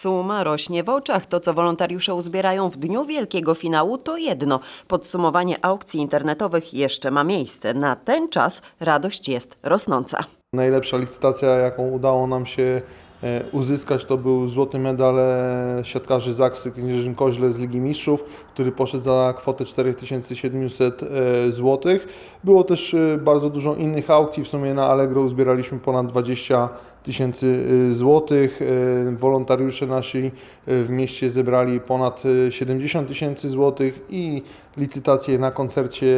Suma rośnie w oczach. To, co wolontariusze uzbierają w dniu wielkiego finału, to jedno. Podsumowanie aukcji internetowych jeszcze ma miejsce. Na ten czas radość jest rosnąca. Najlepsza licytacja, jaką udało nam się e, uzyskać, to był złoty medal e, siatkarzy Zaksy Knieżyn-Koźle z Ligi Mistrzów, który poszedł za kwotę 4700 zł. Było też e, bardzo dużo innych aukcji, w sumie na Allegro uzbieraliśmy ponad 20 tysięcy e, złotych. E, Wolontariusze nasi e, w mieście zebrali ponad e, 70 tysięcy złotych i licytacje na koncercie,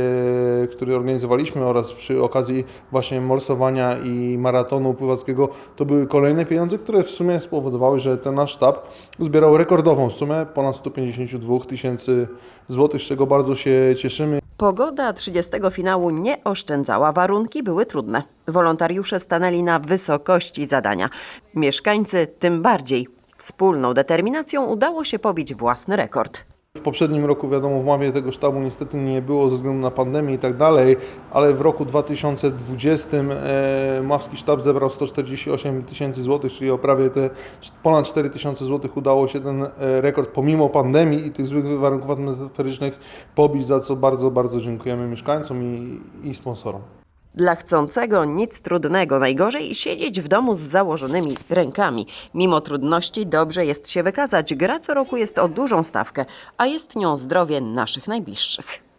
który organizowaliśmy oraz przy okazji właśnie morsowania i maratonu pływackiego, to były kolejne pieniądze, które w sumie spowodowały, że ten nasz sztab uzbierał rekordową sumę ponad 152 tysięcy złotych, z czego bardzo się cieszymy. Pogoda 30 finału nie oszczędzała, warunki były trudne. Wolontariusze stanęli na wysokości zadania. Mieszkańcy tym bardziej. Wspólną determinacją udało się pobić własny rekord. W poprzednim roku, wiadomo, w ławie tego sztabu niestety nie było ze względu na pandemię i tak dalej, ale w roku 2020 e, Mawski Sztab zebrał 148 tysięcy złotych, czyli o prawie te ponad 4 tysiące złotych udało się ten e, rekord pomimo pandemii i tych złych warunków atmosferycznych pobić, za co bardzo, bardzo dziękujemy mieszkańcom i, i sponsorom. Dla chcącego nic trudnego, najgorzej siedzieć w domu z założonymi rękami. Mimo trudności dobrze jest się wykazać. Gra co roku jest o dużą stawkę, a jest nią zdrowie naszych najbliższych.